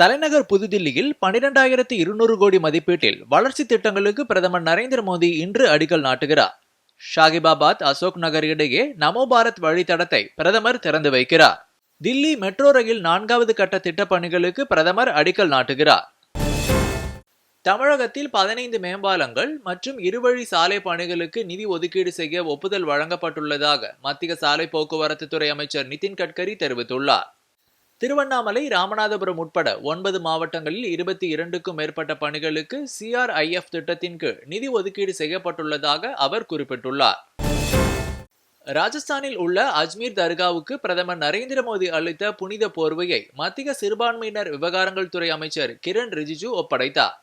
தலைநகர் புதுதில்லியில் பனிரெண்டாயிரத்தி இருநூறு கோடி மதிப்பீட்டில் வளர்ச்சி திட்டங்களுக்கு பிரதமர் நரேந்திர மோடி இன்று அடிக்கல் நாட்டுகிறார். ஷாகிபாபாத் அசோக் நகர் இடையே நமோ பாரத் வழித்தடத்தை பிரதமர் திறந்து வைக்கிறார். தில்லி மெட்ரோ ரயில் நான்காவது கட்ட திட்டப் பணிகளுக்கு பிரதமர் அடிக்கல் நாட்டுகிறார். தமிழகத்தில் பதினைந்து மேம்பாலங்கள் மற்றும் இருவழி சாலை பணிகளுக்கு நிதி ஒதுக்கீடு செய்ய ஒப்புதல் வழங்கப்பட்டுள்ளதாக மத்திய சாலை போக்குவரத்து துறை அமைச்சர் நிதின் கட்கரி தெரிவித்துள்ளார். திருவண்ணாமலை ராமநாதபுரம் உட்பட ஒன்பது மாவட்டங்களில் இருபத்தி இரண்டுக்கும் மேற்பட்ட பணிகளுக்கு சிஆர்ஐஎஃப் திட்டத்தின் கீழ் நிதி ஒதுக்கீடு செய்யப்பட்டுள்ளதாக அவர் குறிப்பிட்டுள்ளார். ராஜஸ்தானில் உள்ள அஜ்மீர் தர்காவுக்கு பிரதமர் நரேந்திர மோடி அளித்த புனித போர்வையை மத்திய சிறுபான்மையினர் விவகாரங்கள் துறை அமைச்சர் கிரண் ரிஜிஜு ஒப்படைத்தார்.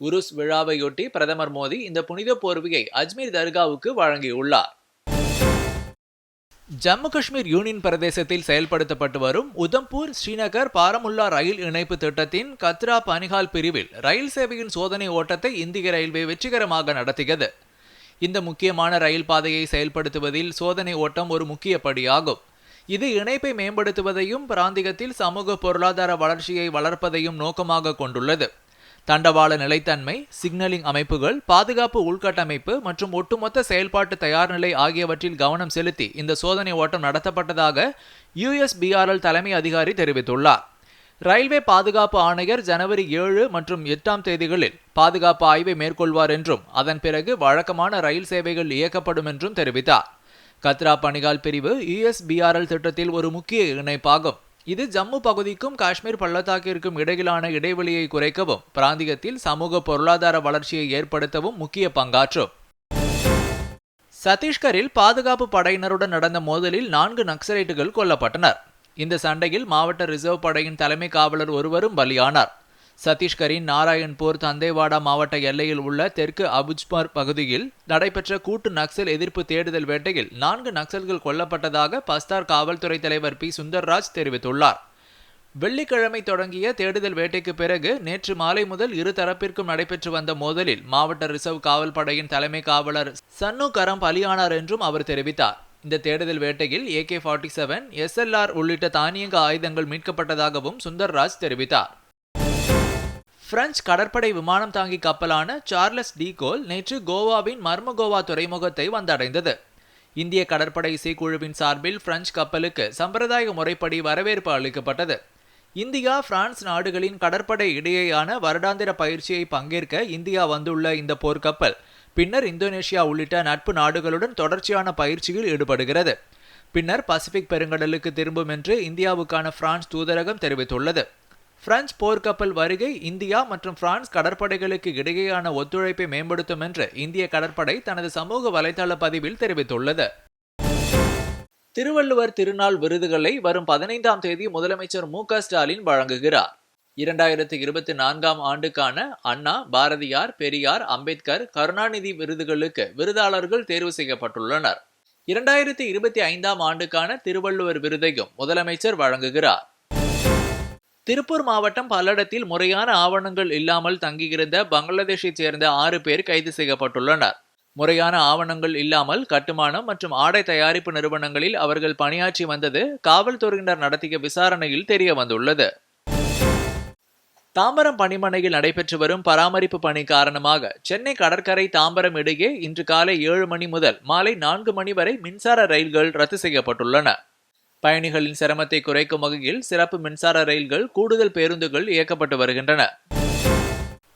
உருஸ் விழாவையொட்டி பிரதமர் மோடி இந்த புனித போர்வையை அஜ்மீர் தர்காவுக்கு வழங்கியுள்ளார். ஜம்மு காஷ்மீர் யூனியன் பிரதேசத்தில் செயல்படுத்தப்பட்டு வரும் உதம்பூர் ஸ்ரீநகர் பாரமுல்லா ரயில் இணைப்பு திட்டத்தின் கத்ரா பனிகால் பிரிவில் ரயில் சேவையின் சோதனை ஓட்டத்தை இந்திய ரயில்வே வெற்றிகரமாக நடத்தியது. இந்த முக்கியமான ரயில் பாதையை செயல்படுத்துவதில் சோதனை ஓட்டம் ஒரு முக்கிய படியாகும். இது இணைப்பை மேம்படுத்துவதையும் பிராந்தியத்தில் சமூக பொருளாதார வளர்ச்சியை வளர்ப்பதையும் நோக்கமாக கொண்டுள்ளது. தண்டவாள நிலைத்தன்மை சிக்னலிங் அமைப்புகள் பாதுகாப்பு உள்கட்டமைப்பு மற்றும் ஒட்டுமொத்த செயல்பாட்டு தயார்நிலை ஆகியவற்றில் கவனம் செலுத்தி இந்த சோதனை ஓட்டம் நடத்தப்பட்டதாக யுஎஸ்பிஆர்எல் தலைமை அதிகாரி தெரிவித்துள்ளார். ரயில்வே பாதுகாப்பு ஆணையர் ஜனவரி ஏழு மற்றும் எட்டாம் தேதிகளில் பாதுகாப்பு ஆய்வை மேற்கொள்வார் என்றும் அதன் பிறகு வழக்கமான ரயில் சேவைகள் இயக்கப்படும் என்றும் தெரிவித்தார். கத்ரா பணிகால் பிரிவு யுஎஸ்பிஆர்எல் திட்டத்தில் ஒரு முக்கிய இணைப்பாகும். இது ஜம்மு பகுதிக்கும் காஷ்மீர் பள்ளத்தாக்கிற்கும் இடையிலான இடைவெளியை குறைக்கவும் பிராந்தியத்தில் சமூக பொருளாதார வளர்ச்சியை ஏற்படுத்தவும் முக்கிய பங்காற்றும். சத்தீஸ்கரில் பாதுகாப்பு படையினருடன் நடந்த மோதலில் நான்கு நக்சலைட்டுகள் கொல்லப்பட்டனர். இந்த சண்டையில் மாவட்ட ரிசர்வ் படையின் தலைமை காவலர் ஒருவரும் பலியானார். சத்தீஸ்கரின் நாராயண்பூர் தந்தேவாடா மாவட்ட எல்லையில் உள்ள தெற்கு அபுஜ்பர் பகுதியில் நடைபெற்ற கூட்டு நக்சல் எதிர்ப்பு தேடுதல் வேட்டையில் நான்கு நக்சல்கள் கொல்லப்பட்டதாக பஸ்தார் காவல்துறை தலைவர் பி. சுந்தர்ராஜ் தெரிவித்துள்ளார். வெள்ளிக்கிழமை தொடங்கிய தேடுதல் வேட்டைக்கு பிறகு நேற்று மாலை முதல் இரு தரப்பிற்கும் நடைபெற்று வந்த மோதலில் மாவட்ட ரிசர்வ் காவல் படையின் தலைமை காவலர் சன்னு கரம் பலியானார் என்றும் அவர் தெரிவித்தார். இந்த தேடுதல் வேட்டையில் ஏகே ஃபார்ட்டி செவன் எஸ்எல்ஆர் உள்ளிட்ட தானியங்க ஆயுதங்கள் மீட்கப்பட்டதாகவும் சுந்தர்ராஜ் தெரிவித்தார். பிரெஞ்சு கடற்படை விமானம் தாங்கி கப்பலான சார்லஸ் டிகோல் நேற்று கோவாவின் மர்மகோவா துறைமுகத்தை வந்தடைந்தது. இந்திய கடற்படை இசைக்குழுவின் சார்பில் பிரெஞ்சு கப்பலுக்கு சம்பிரதாய முறைப்படி வரவேற்பு அளிக்கப்பட்டது. இந்தியா பிரான்ஸ் நாடுகளின் கடற்படை இடையேயான வருடாந்திர பயிற்சியை பங்கேற்க இந்தியா வந்துள்ள இந்த போர்க்கப்பல் பின்னர் இந்தோனேஷியா உள்ளிட்ட நட்பு நாடுகளுடன் தொடர்ச்சியான பயிற்சியில் ஈடுபடுகிறது. பின்னர் பசிபிக் பெருங்கடலுக்கு திரும்பும் என்று இந்தியாவுக்கான பிரான்ஸ் தூதரகம் தெரிவித்துள்ளது. பிரெஞ்சு போர்க்கப்பல் வருகை இந்தியா மற்றும் பிரான்ஸ் கடற்படைகளுக்கு இடையேயான ஒத்துழைப்பை மேம்படுத்தும் என்று இந்திய கடற்படை தனது சமூக வலைதள பதிவில் தெரிவித்துள்ளது. திருவள்ளுவர் திருநாள் விருதுகளை வரும் பதினைந்தாம் தேதி முதலமைச்சர் மு ஸ்டாலின் வழங்குகிறார். இரண்டாயிரத்தி இருபத்தி நான்காம் ஆண்டுக்கான அண்ணா பாரதியார் பெரியார் அம்பேத்கர் கருணாநிதி விருதுகளுக்கு விருதாளர்கள் தேர்வு செய்யப்பட்டுள்ளனர். இரண்டாயிரத்தி இருபத்தி ஐந்தாம் ஆண்டுக்கான திருவள்ளுவர் விருதையும் முதலமைச்சர் வழங்குகிறார். திருப்பூர் மாவட்டம் பல்லடத்தில் முறையான ஆவணங்கள் இல்லாமல் தங்கியிருந்த பங்களாதேஷை சேர்ந்த ஆறு பேர் கைது செய்யப்பட்டுள்ளனர். முறையான ஆவணங்கள் இல்லாமல் கட்டுமானம் மற்றும் ஆடை தயாரிப்பு நிறுவனங்களில் அவர்கள் பணியாற்றி வந்தது காவல்துறையினர் நடத்திய விசாரணையில் தெரிய வந்துள்ளது தாம்பரம் பணிமனையில் நடைபெற்று வரும் பராமரிப்பு பணி காரணமாக சென்னை கடற்கரை தாம்பரம் இடையே இன்று காலை ஏழு மணி முதல் மாலை நான்கு மணி வரை மின்சார ரயில்கள் ரத்து செய்யப்பட்டுள்ளன. பயணிகளின் சிரமத்தை குறைக்கும் வகையில் சிறப்பு மின்சார ரயில்கள் கூடுதல் பேருந்துகள் இயக்கப்பட்டு வருகின்றன.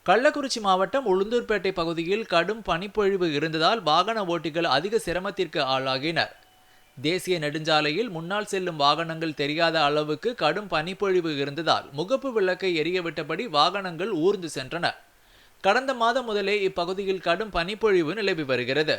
கள்ளக்குறிச்சி மாவட்டம் உளுந்தூர்பேட்டை பகுதியில் கடும் பனிப்பொழிவு இருந்ததால் வாகன ஓட்டிகள் அதிக சிரமத்திற்கு ஆளாகினர். தேசிய நெடுஞ்சாலையில் முன்னால் செல்லும் வாகனங்கள் தெரியாத அளவுக்கு கடும் பனிப்பொழிவு இருந்ததால் முகப்பு விளக்கை எரியவிட்டபடி வாகனங்கள் ஊர்ந்து சென்றன. கடந்த மாதம் முதலே இப்பகுதியில் கடும் பனிப்பொழிவு நிலவி வருகிறது.